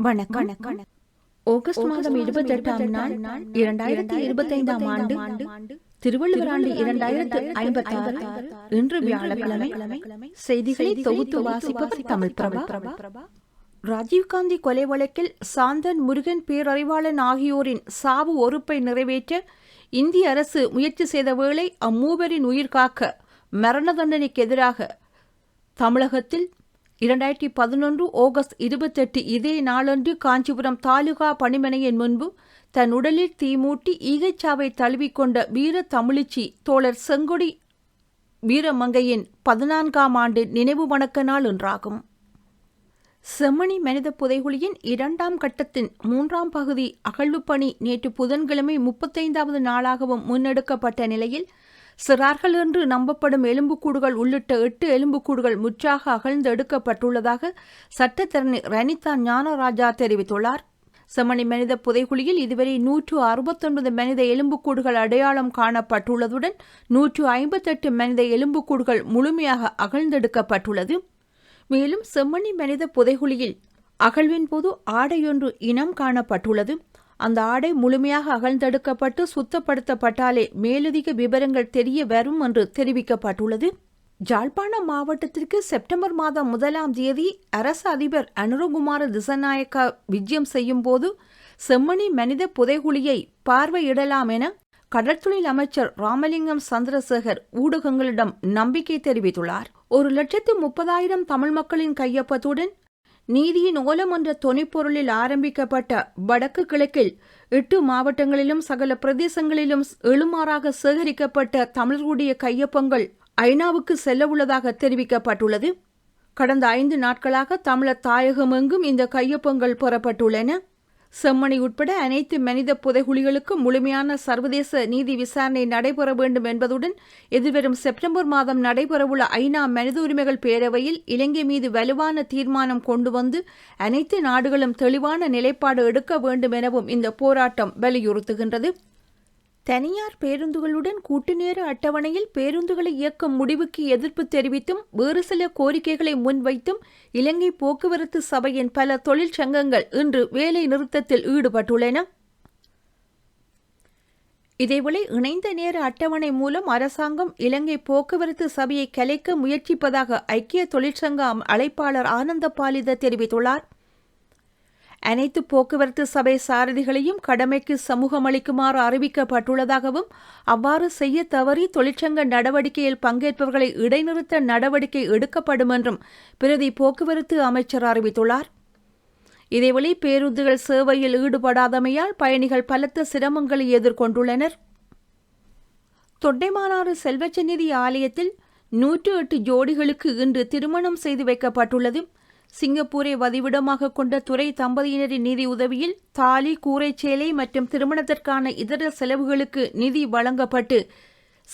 வணக்கம். ஆகஸ்ட் மாதம் இருபத்தெட்டாம் நாள் இரண்டாயிரத்தி இருபத்தைந்தாம் ஆண்டு திருவள்ளுவர் ஆண்டு இரண்டாயிரத்து ஐம்பத்தி ஆறு இன்று வியாழக்கிழமை செய்திகளை தொகுத்து வாசிப்பவர் தமிழ் பிரபா ராஜீவ்காந்தி கொலை வழக்கில் சாந்தன் முருகன் பேரறிவாளன் ஆகியோரின் சாவு ஒறுப்பை நிறைவேற்ற இந்திய அரசு முயற்சி செய்த வேளை அம்மூவரின் உயிர் காக்க மரண தண்டனைக்கு எதிராக தமிழகத்தில் இரண்டாயிரத்தி பதினொன்று ஆகஸ்ட் இருபத்தெட்டு இதே நாளன்று காஞ்சிபுரம் தாலுகா பணிமனையின் முன்பு தன் உடலில் தீமூட்டி ஈகைச்சாவை தழுவிக்கொண்ட வீர தமிழிச்சி தோழர் செங்கொடி வீரமங்கையின் பதினான்காம் ஆண்டு நினைவு வணக்க நாள் என்றாகும் செம்மணி மனித புதைகுழியின் இரண்டாம் கட்டத்தின் மூன்றாம் பகுதி அகழ்வுப்பணி நேற்று புதன்கிழமை முப்பத்தைந்தாவது நாளாகவும் முன்னெடுக்கப்பட்ட நிலையில் சிறார்கள் என்று நம்பப்படும் எலும்புக்கூடுகள் உள்ளிட்ட எட்டு எலும்புக்கூடுகள் முற்றாக அகழ்ந்து எடுக்கப்பட்டுள்ளதாக சட்டத்தரணி ரனிதா ஞானராஜா தெரிவித்துள்ளார். செம்மணி மனித புதைகுழியில் இதுவரை நூற்று அறுபத்தொன்பது மனித எலும்புக்கூடுகள் அடையாளம் காணப்பட்டுள்ளதுடன் நூற்று ஐம்பத்தெட்டு மனித எலும்புக்கூடுகள் முழுமையாக அகழ்ந்தெடுக்கப்பட்டுள்ளது. மேலும் செம்மணி மனித புதைகுழியில் அகழ்வின் போது ஆடையொன்று இனம் காணப்பட்டுள்ளது. அந்த ஆடை முழுமையாக அகழ்ந்தெடுக்கப்பட்டு சுத்தப்படுத்தப்பட்டாலே மேலதிக விவரங்கள் தெரிய வரும் என்று தெரிவிக்கப்பட்டுள்ளது. ஜாழ்ப்பாணம் மாவட்டத்திற்கு செப்டம்பர் மாதம் முதலாம் தேதி அரசு அதிபர் அனுரகுமார திசநாயக்கா விஜயம் செய்யும் போது செம்மணி மனித புதைகுழியை பார்வையிடலாம் என கடற்தொழில் அமைச்சர் ராமலிங்கம் சந்திரசேகர் ஊடகங்களிடம் நம்பிக்கை தெரிவித்துள்ளார். ஒரு லட்சத்து முப்பதாயிரம் தமிழ் மக்களின் கையொப்பத்துடன் நீதியின் ஓலம் என்ற தொனிப்பொருளில் ஆரம்பிக்கப்பட்ட வடக்கு கிழக்கில் எட்டு மாவட்டங்களிலும் சகல பிரதேசங்களிலும் எழுமாறாக சேகரிக்கப்பட்ட தமிழர்களுடைய கையொப்பங்கள் ஐநாவுக்கு செல்ல உள்ளதாக தெரிவிக்கப்பட்டுள்ளது. கடந்த ஐந்து நாட்களாக தமிழர் தாயகமெங்கும் இந்த கையொப்பங்கள் பெறப்பட்டுள்ளன. செம்மணி உட்பட அனைத்து மனித புதைகுழிகளுக்கும் முழுமையான சர்வதேச நீதி விசாரணை நடைபெற வேண்டும் என்பதுடன் எதிர்வரும் செப்டம்பர் மாதம் நடைபெறவுள்ள ஐநா மனித உரிமைகள் பேரவையில் இலங்கை மீது வலுவான தீர்மானம் கொண்டு வந்து அனைத்து நாடுகளும் தெளிவான நிலைப்பாடு எடுக்க வேண்டும் எனவும் இந்த போராட்டம் வலியுறுத்துகின்றது. தனியார் பேருந்துகளுடன் கூட்டுநேர அட்டவணையில் பேருந்துகளை இயக்கும் முடிவுக்கு எதிர்ப்பு தெரிவித்தும் வேறு சில கோரிக்கைகளை முன்வைத்தும் இலங்கை போக்குவரத்து சபையின் பல தொழிற்சங்கங்கள் இன்று வேலை நிறுத்தத்தில் ஈடுபட்டுள்ளன. இதேவேளை இணைந்த நேர அட்டவணை மூலம் அரசாங்கம் இலங்கை போக்குவரத்து சபையை கலைக்க முயற்சிப்பதாக ஐக்கிய தொழிற்சங்க அழைப்பாளர் ஆனந்த பாலித தெரிவித்துள்ளார். அனைத்து போக்குவரத்து சபை சாரதிகளையும் கடமைக்கு சமூகம் அளிக்குமாறு அறிவிக்கப்பட்டுள்ளதாகவும் அவ்வாறு செய்ய தவறி தொழிற்சங்க நடவடிக்கையில் பங்கேற்பவர்களை இடைநிறுத்த நடவடிக்கை எடுக்கப்படும் என்றும் பிரதி போக்குவரத்து அமைச்சர் அறிவித்துள்ளார். இதேவழி பேருந்துகள் சேவையில் ஈடுபடாதமையால் பயணிகள் பலத்த சிரமங்களை எதிர்கொண்டுள்ளனர். தொண்டைமானாறு செல்வச்சநிதி ஆலயத்தில் நூற்று எட்டு ஜோடிகளுக்கு இன்று திருமணம் செய்து வைக்கப்பட்டுள்ளது சிங்கப்பூரை வதிவிடமாக கொண்ட துறை தம்பதியினரின் நிதி உதவியில் தாலி கூரைச்சேலை மற்றும் திருமணத்திற்கான இதர செலவுகளுக்கு நிதி வழங்கப்பட்டு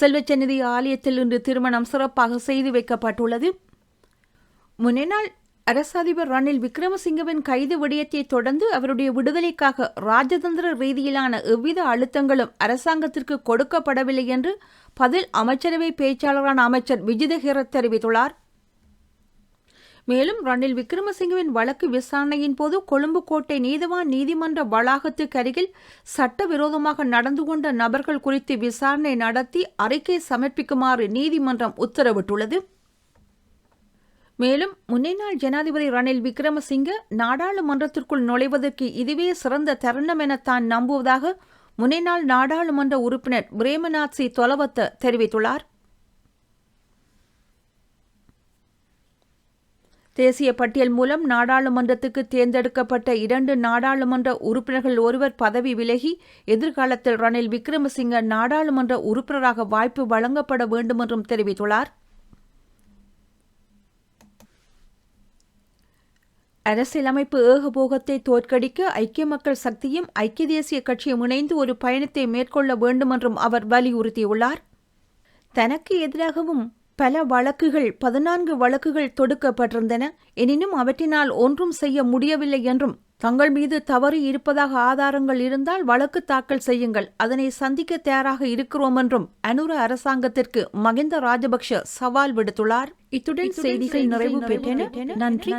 செல்வச்சநிதி ஆலயத்தில் இன்று திருமணம் சிறப்பாக செய்து வைக்கப்பட்டுள்ளது. முன்னேநாள் அரச அதிபர் ரணில் விக்ரமசிங்கவின் கைது விடயத்தை தொடர்ந்து அவருடைய விடுதலைக்காக ராஜதந்திர ரீதியிலான எவ்வித அழுத்தங்களும் அரசாங்கத்திற்கு கொடுக்கப்படவில்லை என்று பதில் அமைச்சரவை பேச்சாளரான அமைச்சர் விஜிதஹிரத் தெரிவித்துள்ளார். மேலும் ரணில் விக்ரமசிங்கவின் வழக்கு விசாரணையின் போது கொழும்பு கோட்டை நீதவான் நீதிமன்ற வளாகத்துக்கு அருகில் சட்டவிரோதமாக நடந்து கொண்ட நபர்கள் குறித்து விசாரணை நடத்தி அறிக்கை சமர்ப்பிக்குமாறு நீதிமன்றம் உத்தரவிட்டுள்ளது. மேலும் முன்னாள் ஜனாதிபதி ரணில் விக்ரமசிங்க நாடாளுமன்றத்திற்குள் நுழைவதற்கு இதுவே சிறந்த தருணம் என தான் நம்புவதாக முன்னாள் நாடாளுமன்ற உறுப்பினர் பிரேமநாத் சி தொலவத்த தெரிவித்துள்ளார். தேசிய பட்டியல் மூலம் நாடாளுமன்றத்துக்கு தேர்ந்தெடுக்கப்பட்ட இரண்டு நாடாளுமன்ற உறுப்பினர்கள் ஒருவர் பதவி விலகி எதிர்காலத்தில் ரணில் விக்ரமசிங்க நாடாளுமன்ற உறுப்பினராக வாய்ப்பு வழங்கப்பட வேண்டும் என்றும் தெரிவித்துள்ளார். அரசியலமைப்பு ஏகபோகத்தை தோற்கடிக்க ஐக்கிய மக்கள் சக்தியும் ஐக்கிய தேசிய கட்சியும் இணைந்து ஒரு பயணத்தை மேற்கொள்ள வேண்டும் என்றும் அவர் வலியுறுத்தியுள்ளார். தனக்கு எதிராகவும் பல வழக்குகள் பதினான்கு வழக்குகள் தொடுக்கப்பட்டிருந்தன. எனினும் அவற்றினால் ஒன்றும் செய்ய முடியவில்லை என்றும் தங்கள் மீது தவறு இருப்பதாக ஆதாரங்கள் இருந்தால் வழக்கு தாக்கல் செய்யுங்கள். அதனை சந்திக்க தயாராக இருக்கிறோம் என்றும் அனுர அரசாங்கத்திற்கு மகிந்த ராஜபக்ஷ சவால் விடுத்துள்ளார். இத்துடன் செய்திகள் நிறைவு பெற்றன. நன்றி.